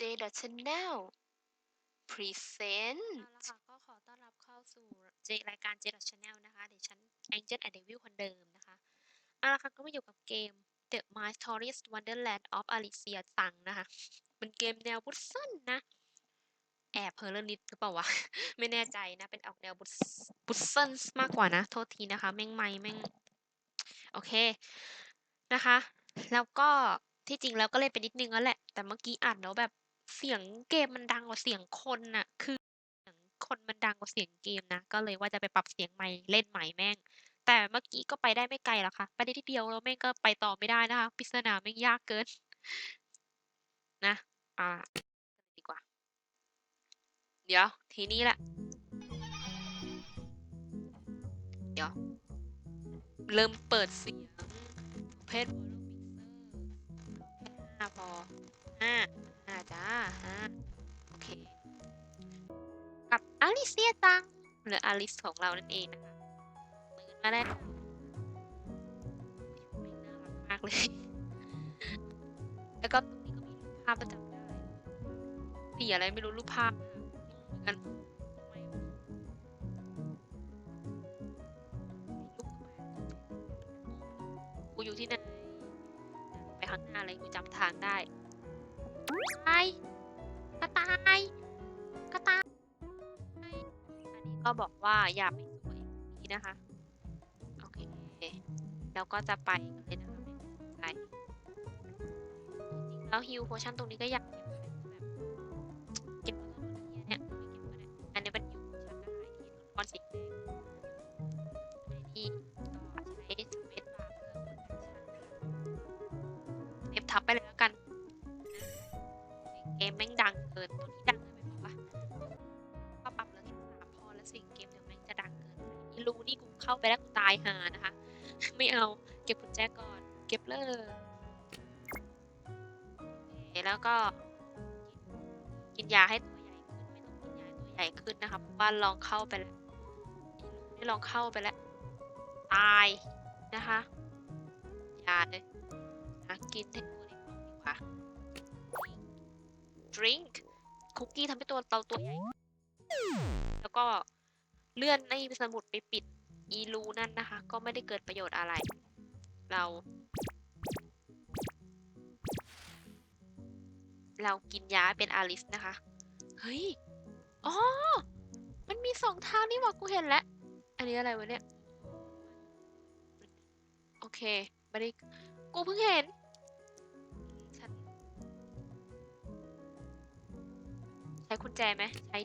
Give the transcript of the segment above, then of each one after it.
J Channel Present เอาละค่ะก็ขอต้อนรับเข้าสู่เจรายการ J Channel นะคะเดี๋ยวฉัน Angel and Devil คนเดิมนะคะเอาละค่ะก็มาอยู่กับเกม The My Stories Wonderland of Alicia สังนะคะ เป็นเกมแนวบุษซันนะ แอบเพอร์เลนิดหรือเปล่าวะ ไม่แน่ใจนะ เป็นออกแนวบุษบุษซันมากกว่านะ โทษทีนะคะ แม่งไม่แม่ง โอเคนะคะ แล้วก็ที่จริงแล้วก็เล่นไปนิดนึงแล้วแหละ แต่เมื่อกี้อ่านแล้วแบบ เสียงเกมมันดังกว่าเสียงคนน่ะ คือเสียงคนมันดังกว่าเสียงเกมนะ ก็เลยว่าจะไปปรับเสียงใหม่เล่นใหม่แม่ง แต่เมื่อกี้ก็ไปได้ไม่ไกลหรอกค่ะไปได้ที่เดียวแล้วแม่งก็ไปต่อไม่ได้นะคะปริศนาแม่งยากเกิน นะ อ่า ดีกว่า เดี๋ยว ทีนี้แหละ เดี๋ยว เริ่มเปิดเสียง เพจห้าพอห้าห้า จ้าห้าโอเค กับอลิเซียตังหรืออลิสของเรานั่นเองนะคะเปิดมาแล้วน่ารักมากเลย แล้วก็ตรงนี้ก็มีรูปภาพประจำได้สีอะไรไม่รู้รูปภาพเหมือนกันกูอยู่ที่ไหนไปข้างหน้าเลยกูจำทางได้ ตายกระต่ายกระต่าย อันนี้ก็บอกว่าอย่าไปสวยอย่างนี้นะคะ โอเค แล้วก็จะไปเลยนะคะไปจริงๆแล้วฮิวโพชั่นตรงนี้ก็อยาก รู้นี่กูเข้าไปแล้วกูตายหานะคะ ไม่เอาเก็บกุญแจก่อน เก็บเลยแล้วก็ กินยาให้ตัวใหญ่ขึ้นไม่ต้องกินยาตัวใหญ่ขึ้นนะคะเพราะว่าลองเข้าไปแล้วได้ลองเข้าไปแล้ว ตายนะคะยาเลยนะกินให้ตัวเล็กลงดีกว่า drink คุกกี้ทำให้ตัวเราตัวใหญ่ แล้วก็ เลื่อนในสมุดไปปิดอีรูนั่นนะคะ ก็ไม่ได้เกิดประโยชน์อะไร เรา เรากินยาเป็นอาลิสนะคะ เฮ้ย อ๋อ มันมีสองทางนี่หว่ากูเห็นแล้ว อันนี้อะไรวะเนี่ย โอเคไม่ได้กูเพิ่งเห็นฉันใช้กุญแจไหมใช้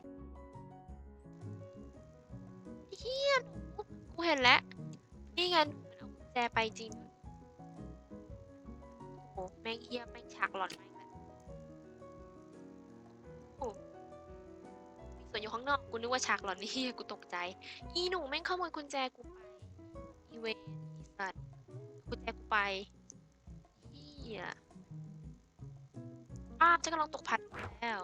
เฮียหนูกูเห็นแล้ว นี่ไงหนูมันเอากุญแจไปจริง โอ้แม่งเฮียแม่งฉากหลอนแม่งเลยโอ้มีส่วนอยู่ข้างนอก กูนึกว่าฉากหลอนนี่เฮียกูตกใจ อีหนูแม่งขโมยกุญแจกูไป อีเวนอีสัตว์กุญแจกูไปเฮียอ้าวฉันกำลังตกพันแล้ว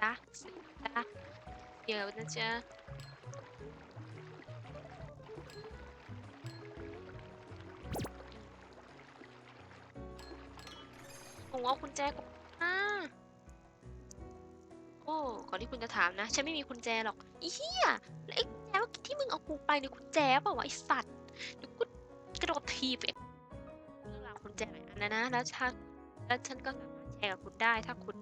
จ๊ะจ๊ะเดี๋ยวนะจ๊ะผมเอากุญแจกูอ่าโอ้ก่อนที่คุณจะถามนะ ฉันไม่มีกุญแจหรอกอีเหี้ยแล้วไอ้กุญแจเมื่อกี้ที่มึงเอากูไปเนี่ยกุญแจเปล่าวะไอ้สัตว์เดี๋ยวกูกระโดดทีบไอ้เรื่องราวกุญแจหลายอันนะนะ แล้วฉันแล้วฉันก็ แชร์กับคุณได้ถ้าคุณ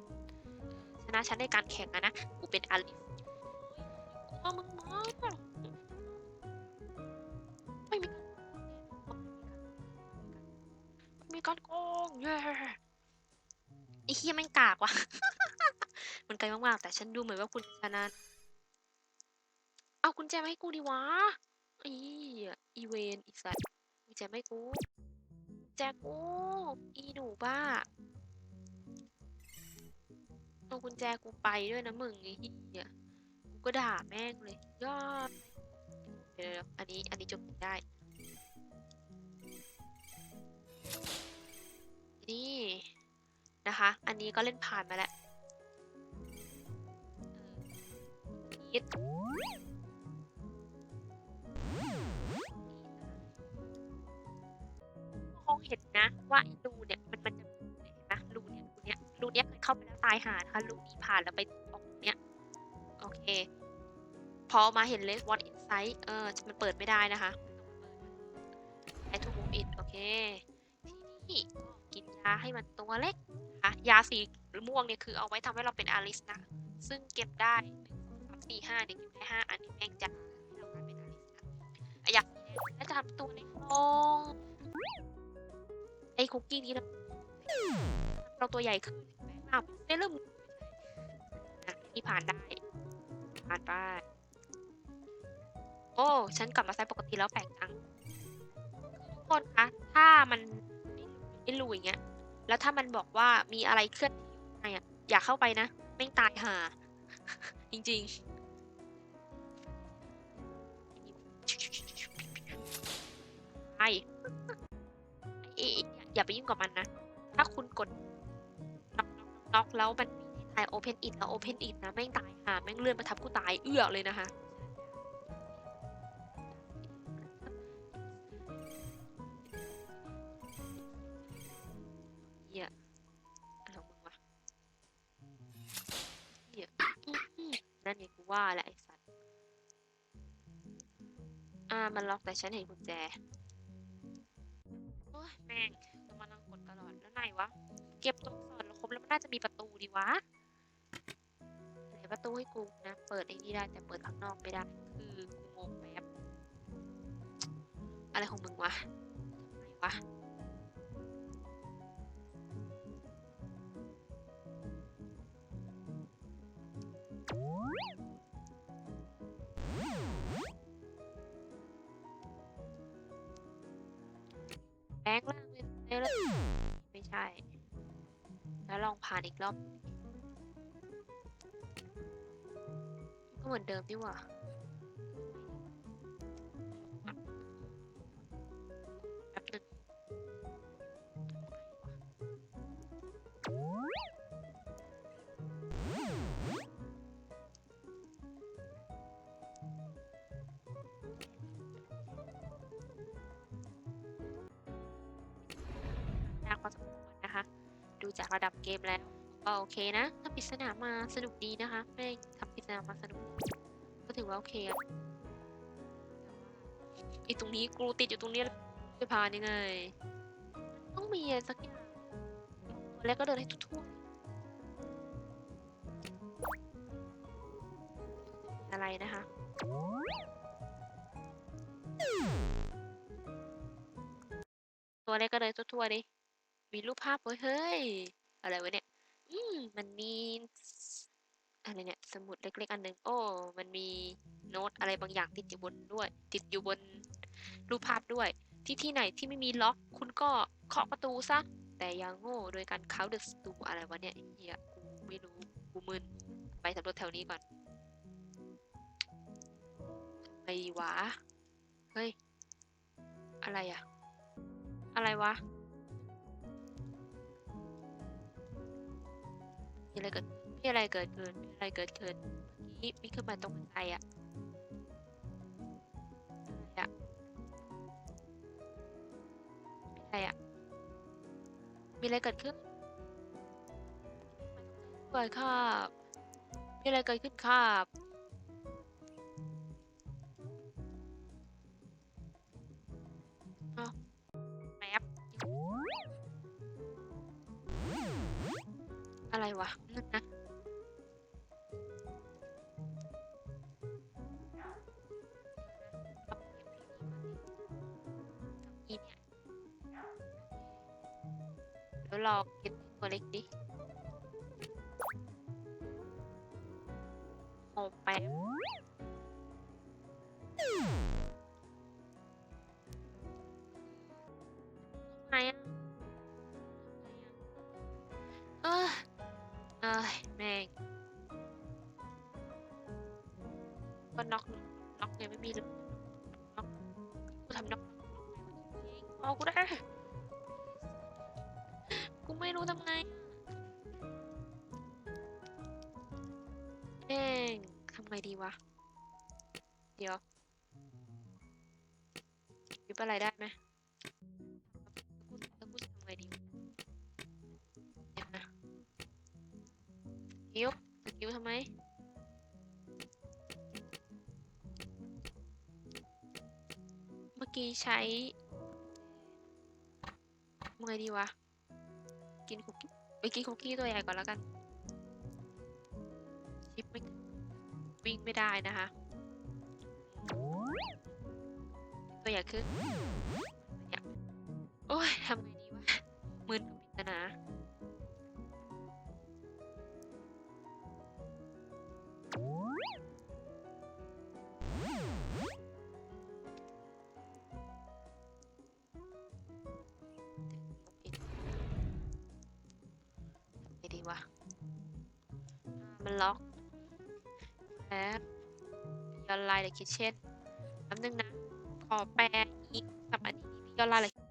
ชนะฉันในการแข่งอะนะกูเป็นอาลิสกูว่ามึงมากไม่มีมีการโกงเย้ไอ้เฮียแม่งกากว่ะมันไกลมากๆ แต่ฉันดูเหมือนว่าคุณชนะเอากุญแจมาให้กูดิวะอีอีเวนอีสัตว์กุญแจไม่กูแจกู อีหนูบ้า เอากุญแจกูไปด้วยนะมึงไอ้เหี้ยกูก็ด่าแม่งเลยยอดเดี๋ยวอันนี้อันนี้จบได้นี่นะคะ อันนี้ก็เล่นผ่านมาแล้วคิดคงเห็นนะว่า ตายหานะคะรูนี้ผ่านแล้วไปออกเนี้ยโอเค พอมาเห็น less what inside เออมันเปิดไม่ได้นะคะไอ้ to move it โอเคทีนี้ก็กินยาให้มันตัวเล็กนะคะยาสีม่วงเนี่ยคือเอาไว้ทำให้เราเป็นอาริสนะ ซึ่งเก็บได้หนึ่งสองสามสี่ห้าเนี่ยเก็บได้ห้าอันนี้แม่งจะให้เรากลายเป็นอาริสนะอยากแดงแล้วจะทำตัวเล็กลงไอคุกกี้นี้เราเราตัวใหญ่ขึ้น แม่งอับได้เริ่มอะที่ผ่านได้ ผ่านไป โอ้ ฉันกลับมาไซส์ปกติแล้วแปลกจังทุกคนคะถ้ามันไม่รู้อย่างเงี้ย แล้วถ้ามันบอกว่ามีอะไรเคลื่อนที่อยู่ข้างในอะอย่าเข้าไปนะแม่ตายห่าจริงๆไอ้ไอ้อย่าไปยุ่งกับมันนะ ถ้าคุณกด อกน็อกแล้วมันมีที่ทาย open it แล้ว open it นะแม่งตายห่าแม่งเลื่อนมาทับกูตายเอื้อเลยนะคะเหี้ยอะไรของมึงวะเหี้ยนั่นไงกูว่าแหละไอ้สัตว์อ่ามันล็อกแต่ฉันเห็นกุญแจโอ้ยแม่งต้องมานั่งกดตลอดแล้วไหนวะ เก็บตรงส แล้วมันน่าจะมีประตูดีวะไหนประตูให้กูนะ เปิดไอ้นี่ได้แต่เปิดข้างนอกไม่ได้ คือกูงงแป๊บอะไรของมึงวะทำไมวะแบงค์ล่างเป็นเเลยไม่ใช่ แล้วลองผ่านอีกรอบ ก็เหมือนเดิมดีหว่า ดูจากระดับเกมแล้วก็โอเคนะทำปริศนามาสนุกดีนะคะ ไม่ทำปริศนามาสนุก ก็ถือว่าโอเคอะอีตรงนี้กูติดอยู่ตรงนี้แล้วจะผ่านยังไง ต้องมีอะไรสักอย่างแล้วก็เดินให้ทั่วๆอะไรนะคะตัวเล็กก็เดินทั่วๆดิ มีรูปภาพเว้ยเฮ้ย อะไรวะเนี่ย อืมมันมีอะไรเนี่ย สมุดเล็ก ๆ อันหนึ่งโอ้ มันมีโน้ตอะไรบางอย่างติดอยู่บนด้วย ติดอยู่บนรูปภาพด้วย ที่ที่ไหนที่ไม่มีล็อกคุณก็เคาะประตูซะ แต่อย่าโง่โดยการเคาเดอะสตูอะไรวะเนี่ยเฮียกูไม่รู้กูมึนไปสำรวจแถวนี้ก่อนไอ้วะ เฮ้ย อะไรอะ อะไรวะ มีอะไรเกิดมีอะไรเกิดขึ้นมีอะไรเกิดขึ้นเมื่อกี้มีขึ้นมาตรงบันไดอะอะไรอะมีอะไรเกิดขึ้นเกิดครับมีอะไรเกิดขึ้นครับ เดี๋ยวรอเก็บตัวเล็กดิโอ้แป๊บทำไงอะเออเอ้ยแม่งก็น็อกน็อกยังไม่มีเลยน็อกกูทำน็อกจริงเอากูได้ ไม่รู้ทำไงเองทำไงดีวะ เดี๋ยวยึดอะไรได้ไหมดีวะเดี๋ยวนะยิ้วยิ้วทำไมเมื่อกี้ใช้ทำไงดีวะ กินคุกกี้ไปกินคุกกี้ตัวใหญ่ก่อนแล้วกัน ชิปไม่วิ่งไม่ได้นะคะ ตัวใหญ่ขึ้น มันล็อกแล้วยอนไลน์เดอะคิทเช่นแป๊บนึงนะ ขอแปลอีกกับอันนี้ยอนไลน์เดอะ